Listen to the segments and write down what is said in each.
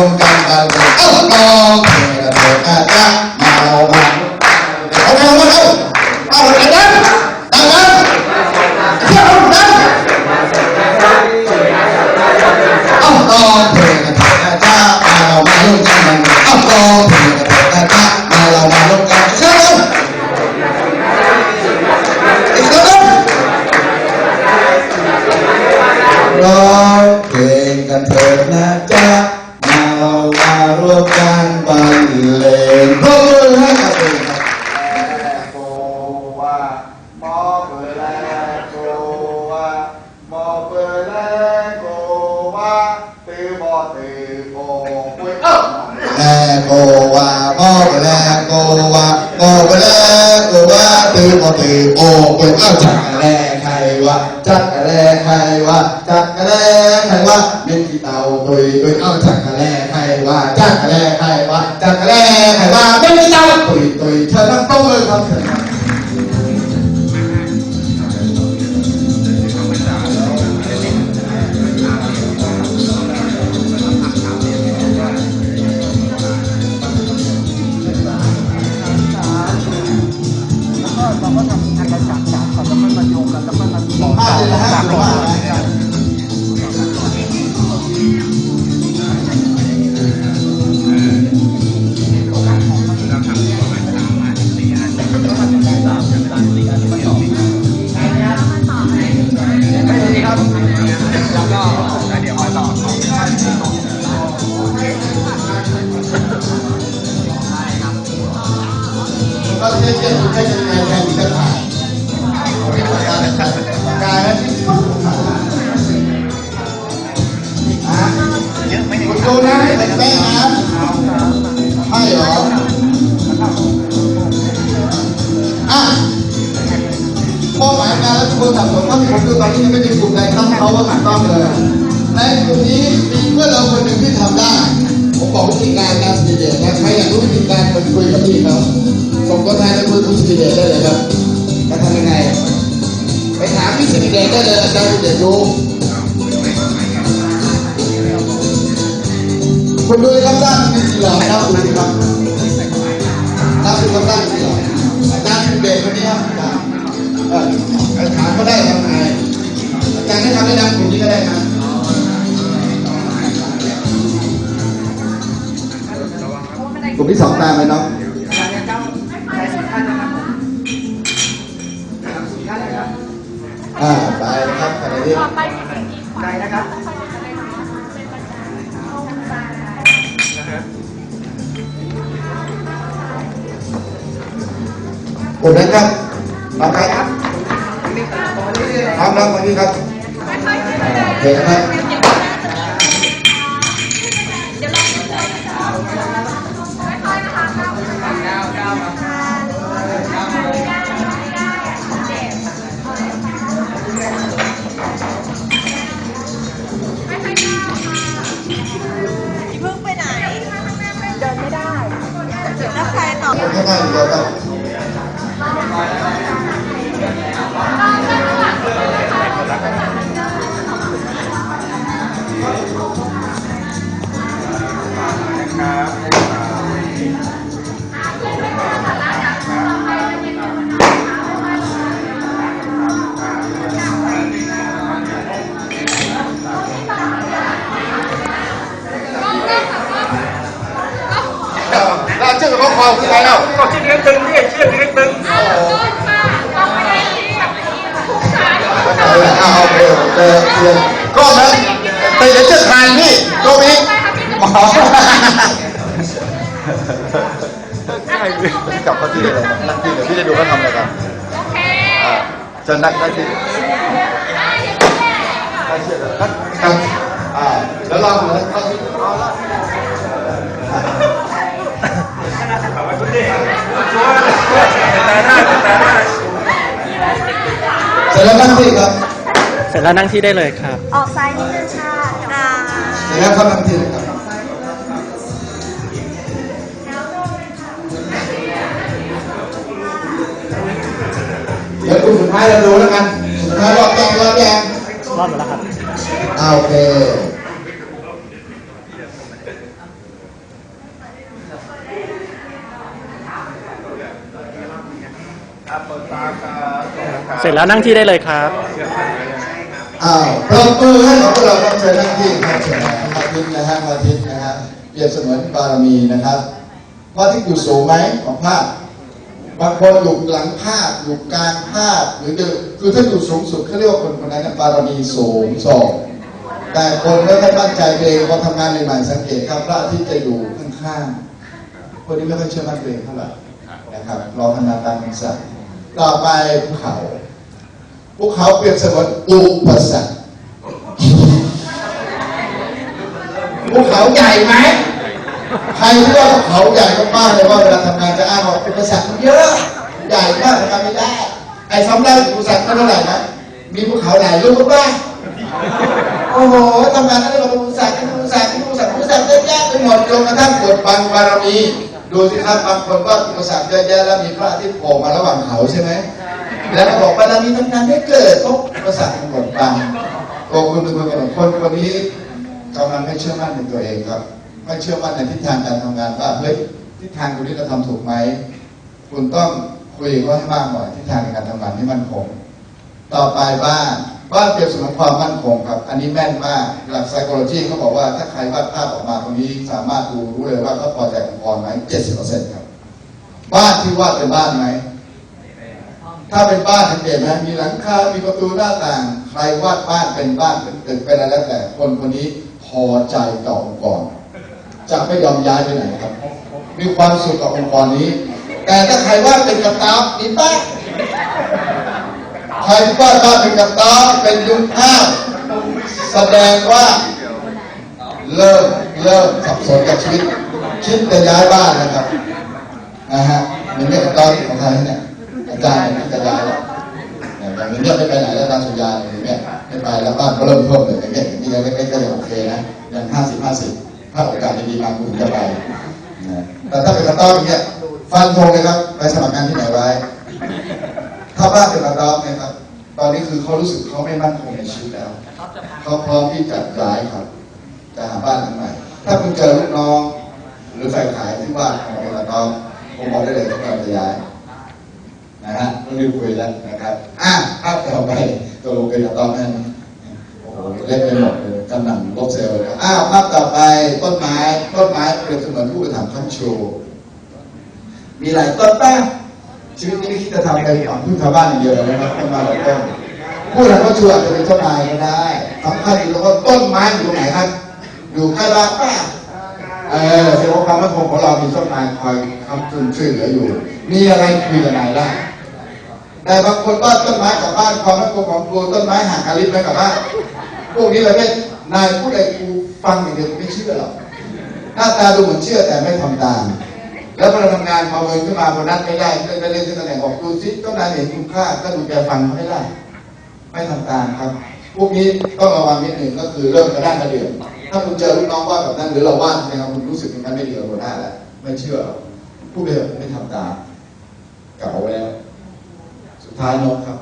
วมกันกันเลยเอ้าตองเพลงกันเถิดอาจจะมาเรามาเอาเอาเอาเอาเอ เที่ยวนั้นเอามารามาร่วมกันมันเอาตองเพลงกันเถิดอาจจะมาเล่นเชื่อมั้ยอีกครั้งนึงร้องเพลงกันเถิดนะจ๊ะมาเรามารวมกับรรเลงปรบมือให้กับเพลงครับโกวาหมอเปิดแลโกวาหมอเปิดแลโกวาตือบอตือโกปุยเอ้าแลโกวาโมกแลโกวาโมกแลโกวาตือโมตือโอเปิดเอ้าจักแล วะจักแลใครวะจักแลใครวะเม็นที่เต่าตุยตุยเอ้าจักแลใครวะจักแลใครวะจักแลใครวะเม็นที่เต่าตุยตุยเธอต้องต้อครับเธอครับ คนสับสนว่าผมดูตอนนี้ยังไม่มีกลุ่มใดตั้งเขาว่าถูกต้องเลยในกลุ่มนี้มีเพื่อนเราคนหนึ่งที่ทำได้ ผมบอกวิธีการการสตีเดตนะใครอยากรู้วิธีการคนคุยกับพี่เขาส่งตัวแทนไปคุยกับสตีเดตได้เลยครับจะทำยังไง ไปถามพี่สตีเดตได้เลยอาจารย์สีเดตรู้คุณดูครับด้านมีสีหลอดครับดูสิครับด้านดูครับด้านมีสีหลอดอาจารย์สตีเดตคนนี้ครับ เออถามก็ได้ทำไงอาจารย์ให้ทำได้ดังกลุ่มนี้ก็ได้นะกลุ่มที่สองตามไปน้องอ่านะครับผมสี่ท่าะครับอ่าไปนะครับขณะนี้ใจนะครับกลุ่มนั้นครับพร้อมครับ มาเรื่อยๆพร้อมแล้วคนนี้ครับอ่าโอเคนะครับเพิ่งไปไหน เดินไม่ได้ แล้วใครต่อคนข้างหน้าเดียวครั เคเจอเรียนก็นั้นแต่เดี๋ยวจะทานพี่ก็มีหมอพี่กลับเข้าที่เลยนั่งที่เลยพี่จะดูเขาทำอะไรกันอ่าเชิญนั่งนั่งที่ได้เชื่อเลยครับครับอ่าแล้วเราเหมือนเขาที่เสร็จแล้วนั่งที่ครับ เสร็จแล้วนั่งที่ได้เลยครับ ออกซ้ายนิดนึงค่ะค่ะเสร็จแล้วเข้านั่งที่เลยครับเดี๋ยวคุณสุดท้ายเราดูแล้วกันสุดท้ายรอบแยงรอบแยงรอบหมดแล้วครับอ่าโอเคครับเปิดตาครับเสร็จแล้วนั่งที่ได้เลยครับ อ้าวปรบมือให้กับพวกเราครับเชิญนั่งที่ครับเชิญนะครับพระอาทิตย์นะฮะพระอาทิตย์นะฮะเปรียบเสมือนบารมีนะครับพระอาทิตย์อยู่สูงไหมของภาพบางคนอยู่หลังภาพอยู่กลางภาพหรือเดินคือถ้าอยู่สูงสุดเขาเรียกว่าคนคนนั้นนบารมีสูงส่งแต่คนไม่ค่อยมั่นใจเองพอทำงานใหม่ๆสังเกตครับพระอาทิตย์จะอยู่ข้างๆคนนี้ไม่ค่อยเชื่อมั่นเองเท่าไหร่นะครับรอพนาการศึกษาต่อไปภูเขา ภูเขาเปรียบเสมือนอุปสรรคภูเขาใหญ่ไหมใครที่ว่าภูเขาใหญ่มากๆเลยว่าเวลาทำงานจะอ้างว่าอุปสรรคมันเยอะใหญ่มากทำไม่ได้ไอ้ทำได้อุปสรรคเท่าไหร่นะมีภูเขาหลายลูกบ้างโอ้โหทำงานนั้นเราอุปสรรคอุปสรรคอุปสรรคอุปสรรคเยอะแยะไปหมดจนกระทั่งกดบังบารมีดูสิครับบางคนก็อุปสรรคเยอะแยะแล้วมีพระอาทิตย์โผล่มาระหว่างเขาใช่ไหม แล้วก็บอกบารมีทำงานไม่เกิดเพราะประสาทมันหมดบังตัวคุณเป็นคนกำหนดคนคนนี้กำลังไม่เชื่อมั่นในตัวเองครับไม่เชื่อมั่นในทิศทางการทำงานว่าเฮ้ยทิศทางคุณนี้เราทำถูกไหมคุณต้องคุยกับเขาให้มากหน่อยทิศทางในการทำงานที่มั่นคงต่อไปบ้านบ้านเปรียบเสมือนความมั่นคงครับ อันนี้แม่นมากหลัก psychology เขาบอกว่าถ้าใครวาดภาพออกมาตรงนี้สามารถดูรู้เลยว่าเขาพอใจองค์กรไหม70%ครับ บ้านที่วาดเป็นบ้านไหม ถ้าเป็นบ้านสังเกตไหมมีหลังคา มีประตูหน้าต่าง ใครวาดบ้านเป็นบ้านเป็นตึกเป็นอะไรแล้วแต่ คนคนนี้พอใจต่อองค์กร จะไม่ยอมย้ายไปไหนครับ มีความสุขกับองค์กรนี้ แต่ถ้าใครวาดเป็นกระต๊อบมีบ้าใครวาดบ้านเป็นกระต๊อบเป็นยุงข้าวแสดงว่าเริ่มเริ่มสับสนกับชีวิตคิดจะย้ายบ้านนะครับนะฮะมันไม่กระต๊อบของใครเนี่ย อาจารย์เนี่จะย้ายแล้วอย่างนี้เนี่ยไม่ไปไหนแล้วอารสุยาอย่างเงี้ยไม่ไปแล้วบ้านก็เริ่มท่วมเลยอย่างเงี้ยอย่างนี้ยังไม่ก็ยังโอเคนะยังห้าสิบห้าสิบถ้าโอกาสดีมาคุณจะไปแต่ถ้าเป็นกระต๊อบอย่างเงี้ยฟันธงเลยครับไปสมัครงานที่ไหนไว้ถ้าบ้านเป็นกระต๊อบเนี่ยครับตอนนี้คือเขารู้สึกเขาไม่มั่นคงในชีวิตแล้วเขาพร้อมที่จะย้ายครับ จะหาบ้านหลังใหม่ถ้าคุณเจอลูกน้อง หรือฝ่ายขายที่บ้าของเป็นกระต๊อบผมบอกได้เลยว่าเราจะย้าย นะฮะต้องรีบคุยแล้วนะครับ อะภาพต่อไปตัวลงเป็นต้องนั่นโอ้โหเล่นไปหมดเลยกำลังลบเซลล์เลยอ้าวภาพต่อไปต้นไม้ต้นไม้เปรียบเสมือนผู้กระทำขั้นโชว์มีหลายต้นป้าชีวิตนี้ไม่คิดจะทำอะไรหวังพึ่งชาวบ้านอย่างเดียวเลยนะครับต้นไม้หลายต้นผู้ทำขั้นโชว์อาจจะเป็นเจ้านายก็ได้สำคัญอยู่ตรงว่าต้นไม้อยู่ตรงไหนครับ อยู่ใกล้บ้านป้าเออแสดงว่าความมั่นคงของเรามีต้นไม้คอยคำจุนช่วยเหลืออยู่ มีอะไรคุยกับนายได้ แต่บางคนว่าต้นไม้กับบ้านความมั่นคงของครูต้นไม้ห่างกันลิบไว้กับบ้านพวกนี้เลยไม่นายพูดอะไรกูฟังอย่างเดียวไม่เชื่อหรอกหน้าตาดูเหมือนเชื่อแต่ไม่ทำตามแล้วพอเราทำงานพอเงินขึ้นมาโบนัสไม่ได้เลื่อนไปเรื่อยๆตำแหน่งบอกดูซิต้องนายเห็นคุณค่าก็ดูแกฟังไม่ได้ ไม่ทำตามครับ พวกนี้ต้องระวังนิดหนึ่งก็คือเริ่มกระด้างกระเดื่องถ้าคุณเจอลูกน้องว่าแบบนั้นหรือเราว่าใช่ไหมครับคุณรู้สึกอย่างนั้นไม่ดีกับหัวหน้าแล้วไม่เชื่อหรอกพูดไปเถอะไม่ทำตามเก่าแล้ว ท้ายนกครับ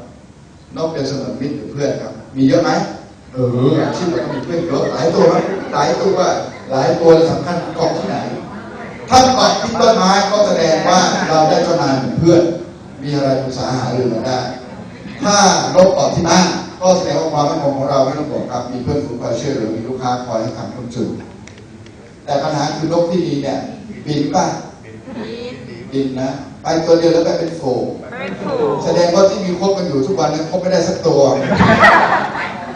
นกเป็นเสมือนมิตรหรือเพื่อนครับ มีเยอะไหมเอออาชีพเราก็มีเพื่อนเยอะหลายตัวครับหลายตัวหลายตัวสำคัญเกาะที่ไหนถ้าเกาะที่ต้นไม้ก็แสดงว่าเราได้เจ้านายเป็นเพื่อน มีอะไรปรึกษาหารือกันได้ ถ้านกเกาะที่บ้านก็แสดงว่าความมั่นคงของเราไม่ต้องห่วงครับ มีเพื่อนฝูงคอยช่วยเหลือมีลูกค้าคอยให้คำทุ่มจุนแต่ปัญหาคือนกที่ดีเนี่ยบินป่ะบินนะ ไปตัวเดียวแล้วก็เป็นโฟ งแสดงว่าที่มีคบกันอยู่ทุกวันนั้นคบไม่ได้สักตัว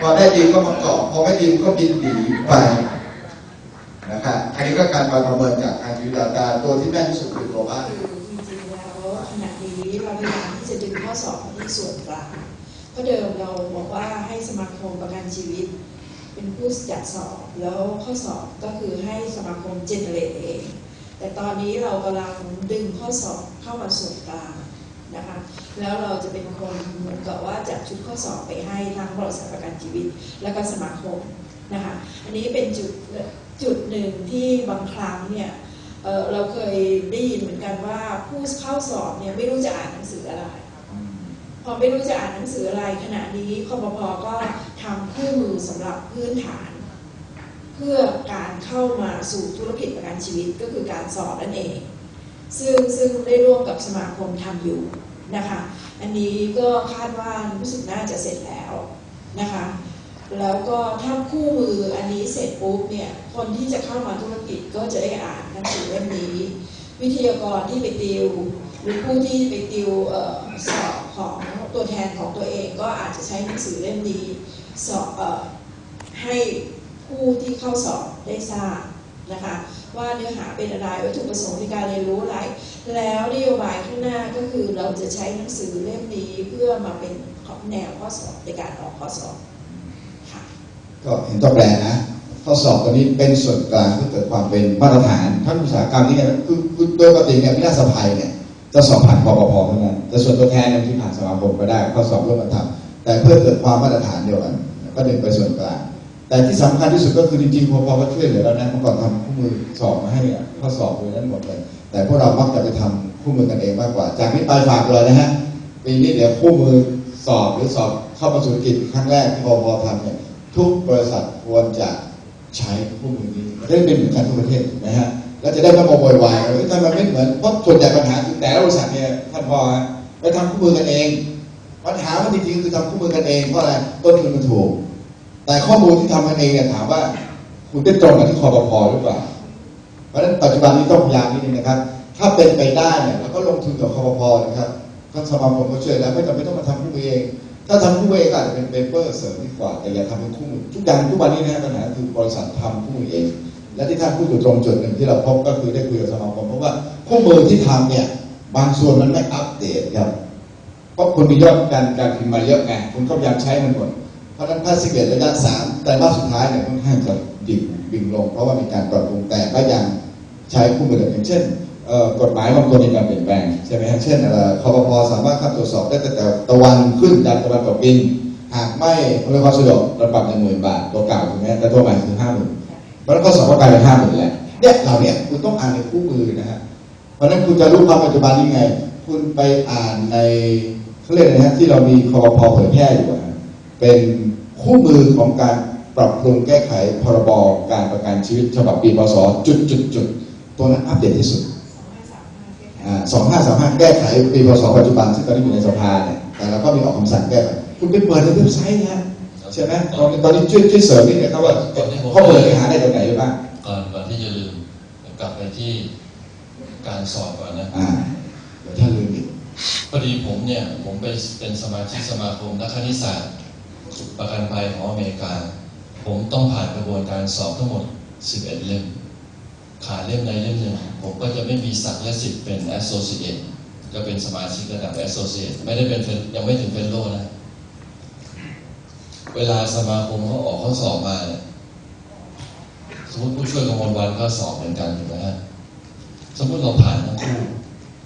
พอได้ดีก็มาเกาะพอไม่ดีก็บินหนีไปนะครับอันนี้ก็การประเมินจากทางวิทยาการตัวที่แม่นที่สุดคือตัวบ้านคือจริงๆแล้วขณะนี้เราพยายามที่จะดึงข้อสอบมาที่ส่วนกลางเพราะเดิมเราบอกว่าให้สมาคมประกันชีวิต เป็นผู้จัดสอบแล้วข้อสอบก็คือให้สมาคมเจเนเรตเองแต่ตอนนี้เรากำลังดึงข้อสอบเข้ามาส่วนกลาง นะคะแล้วเราจะเป็นคนเหมือนกับว่าจัดชุดข้อสอบไปให้ทั้งบริษัทประกันชีวิต และก็สมาคมนะคะอันนี้เป็นจุดจุดหนึ่งที่บางครั้งเนี่ยเอ่อเราเคยได้ยินเหมือนกันว่าผู้เข้าสอบเนี่ยไม่รู้จะอ่านหนังสืออะไร พอไม่รู้จะอ่านหนังสืออะไรขณะนี้คอปพก็ทำคู่มือสำหรับพื้นฐานคพื่อการเข้ามาสู่ธุรกิจประกันชีวิตก็คือการสอบนั่นเอง ซึ่งซึ่งได้ร่วมกับสมาคมทำอยู่นะคะ อันนี้ก็คาดว่ารู้สึกน่าจะเสร็จแล้วนะคะ แล้วก็ถ้าคู่มืออันนี้เสร็จปุ๊บเนี่ย คนที่จะเข้ามาธุรกิจก็จะได้อ่านหนังสือเล่มนี้ วิทยากรที่ไปติว หรือผู้ที่ไปติวออสอบของตัวแทนของตัวเองก็อาจจะใช้หนังสือเล่มนี้สอบออให้ผู้ที่เข้าสอบได้ทราบ นะคะว่าเนื้อหาเป็นอะไรวัตถุประสงค์ในการเรียนรู้อะไร แล้วนโยบายข้างหน้าก็คือเราจะใช้หนังสือเล่มนี้เพื่อมาเป็นแนวข้อสอบในการออกข้อสอบค่ะก็เห็นตัวแปรนะข้อสอบตัวนี้เป็นส่วนกลางเพื่อเกิดความเป็นมาตรฐานท่านอุตสาหกรรมนี่ไงคือคือโดยปกติเนี่ยวิทยาสภัยเนี่ยจะสอบผ่านปปพเท่านั้นแต่ส่วนตัวแทนเนี่ยที่ผ่านสมาคมก็ได้ข้อสอบร่วมกันทำแต่เพื่อเกิดความมาตรฐานเดียวกันก็ดึงไปส่วนกลาง แต่ที่สำคัญที่สุดก็คือจริงๆปปพก็ช่วยเหลือแล้วนะเมื่อก่อนทำคู่มือสอบมาให้อะข้อสอบเลยนั้นหมดเลย แต่พวกเรามักจะไปทำคู่มือกันเองมากกว่า จากนี้ไปฝากเลยนะฮะปีนี้เดี๋ยวคู่มือสอบหรือสอบเข้ามาสู่ธุรกิจครั้งแรกที่ปปพทำเนี่ยทุกบริษัทควรจะใช้คู่มือนี้ได้เป็นเหมือนกันทุกประเทศถูกไหมฮะแล้วจะได้ไม่มาโวยวายว่าเฮ้ยทำไมไม่เหมือนเพราะส่วนใหญ่ปัญหาแต่ละบริษัทเนี่ยท่านพอไปทำคู่มือกันเอง ปัญหามันจริงๆคือทำคู่มือกันเองเพราะอะไรต้นทุนมันถูก แต่ข้อมูลที่ทำกันเองเนี่ยถามว่าคุณได้ตรงกับที่คอปพหรือเปล่า เพราะฉะนั้นปัจจุบันนี้ต้องพยายามนิดนึงนะครับ ถ้าเป็นไปได้เนี่ยเราก็ลงทุนกับคอปพนะครับท่านสมาคมก็ช่วยแล้วไม่จำเป็นต้องมาทำคู่เอง ถ้าทำคู่เองก็อาจจะเป็นเปเปอร์เสริมดีกว่า แต่อย่าทำเป็นคู่ทุกอย่างทุกวันนี้นะปัญหาคือบริษัททำคู่เอง และที่ท่านพูดอยู่ตรงจุดหนึ่งที่เราพบก็คือได้คุยกับสมาคมเพราะว่าคู่มือที่ทำเนี่ยบางส่วนมันไม่อัปเดตครับเพราะคุณมียอดการการพิมพ์มาเยอะไงคุณก็พยายามใช้มันหมด ราะนั้นถ้าสิบเอ็ดระยะสามแต่มาสสุดท้ายเนี่ยค่อนข้างจะดิ่งดิ่งลง เพราะว่ามีการปรับปรุงแต่ก็ยังใช้คู่มือเดิมอย่างเช่นกฎหมายบางตัวมีการเปลี่ยนแปลงใช่ไหมฮะเช่นคอปพสามารถเข้าตรวจสอบได้แต่ตะวันขึ้นดันตะวันตกดิน หากไม่อำนวยความสะดวกเราปรับหนึ่งหมื่นบาทตัวเก่าถูกไหมแต่ตัวใหม่คือห้าหมื่นเพราะนั้นข้อสอบก็กลายเป็นห้าหมื่นแล้วเนี่ยเหล่าเนี้ยคุณต้องอ่านในคู่มือนะฮะเพราะนั้นคุณจะรู้ความปัจจุบันนี้ไง คุณไปอ่านในเขาเรียกนะฮะที่เรามีคอพอเผยแพร่อยู่ เป็นคู่มือของการปรับปรุงแก้ไขพรบการประกันชีวิตฉบับปีพศจุดจุดจุดตัวนั้นอัปเดตที่สุดสองห้าสามห้าแก้ไขปีพศปัจจุบันซึ่งตอนนี้อยู่ในสภาเนี่ยแต่เราก็มีออกคำสั่งแก้ไขคุณไปเปิดในเว็บไซต์นะฮะใช่ไหมตอนนี้ตอนนี้ช่วยช่วยเสริมนิดนึงครับว่าข้อมูลที่หาได้ตรงไหนบ้างก่อนก่อนที่จะลืมกลับไปที่การสอบก่อนนะอ่าเดี๋ยวถ้าลืมอีกพอดีผมเนี่ยผมเป็นเป็นสมาชิกสมาคมนักคณิตศาสตร์ ประกันภัยของอเมริกา ผมต้องผ่านกระบวนการสอบทั้งหมด 11 เล่ม ขาดเล่มใดเล่มหนึ่ง ผมก็จะไม่มีศักและสิทธิ์เป็น associate ก็เป็นสมาชิกระดับ associate ไม่ได้เป็นยังไม่ถึงเฟลโลนะ เวลาสมาคมเขาออกข้อสอบมาเนี่ยสมมติผู้ช่วยกมลวันก็สอบเหมือนกันถูกไหมฮะสมมติเราผ่านทั้งคู่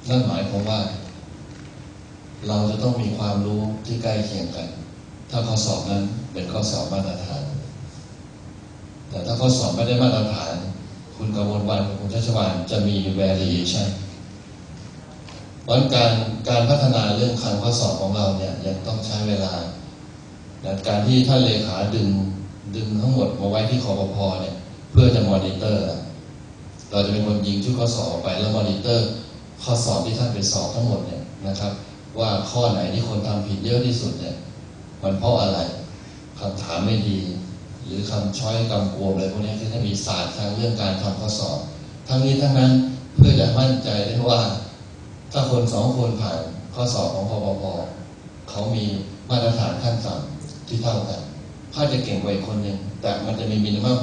นั่นหมายความว่า เราจะต้องมีความรู้ที่ใกล้เคียงกัน ถ้าข้อสอบนั้นเป็นข้อสอบมาตรฐาน แต่ถ้าข้อสอบไม่ได้มาตรฐาน คุณกมลวันกับคุณชัชวานจะมี variation เพราะงั้นการการพัฒนาเรื่องคำข้อสอบของเราเนี่ยยังต้องใช้เวลาแต่การที่ท่านเลขาดึงดึงทั้งหมดมาไว้ที่คอปพอเนี่ยเพื่อจะมอนิเตอร์ เราจะเป็นคนยิงชุดข้อสอบออกไปแล้วมอนิเตอร์ ข้อสอบที่ท่านไปสอบทั้งหมดเนี่ยนะครับ ว่าข้อไหนที่คนทำผิดเยอะที่สุดเนี่ย มันเพราะอะไรคำถามไม่ดี หรือคำช้อยคำกลัวอะไรพวกนี้คือถ้ามีศาสตร์ทางเรื่องการทำข้อสอบ ทั้งนี้ทั้งนั้นเพื่อจะมั่นใจได้ว่า ถ้าคนสองคนผ่านข้อสอบของพปพเขามีมาตรฐานขั้นต่ำที่เท่ากันเขาจะเก่งกว่าอีกคนหนึ่งแต่มันจะมีมินิมัม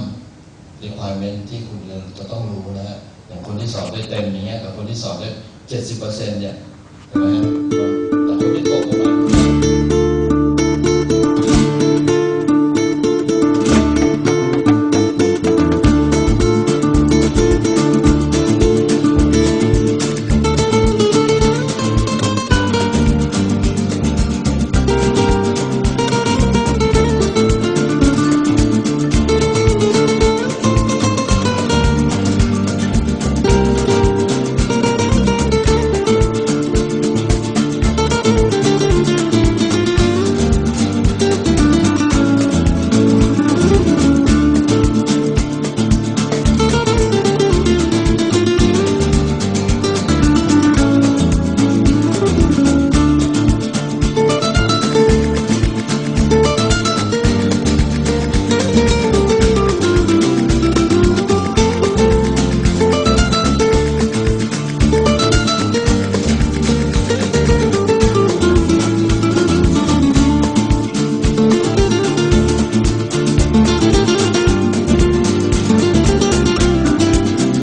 requirement ที่คุณจะต้องรู้นะฮะอย่างคนที่สอบได้เต็มอย่างเงี้ยกับคนที่สอบได้เจ็ดสิบเปอร์เซ็นต์เนี่ยเห็นไหม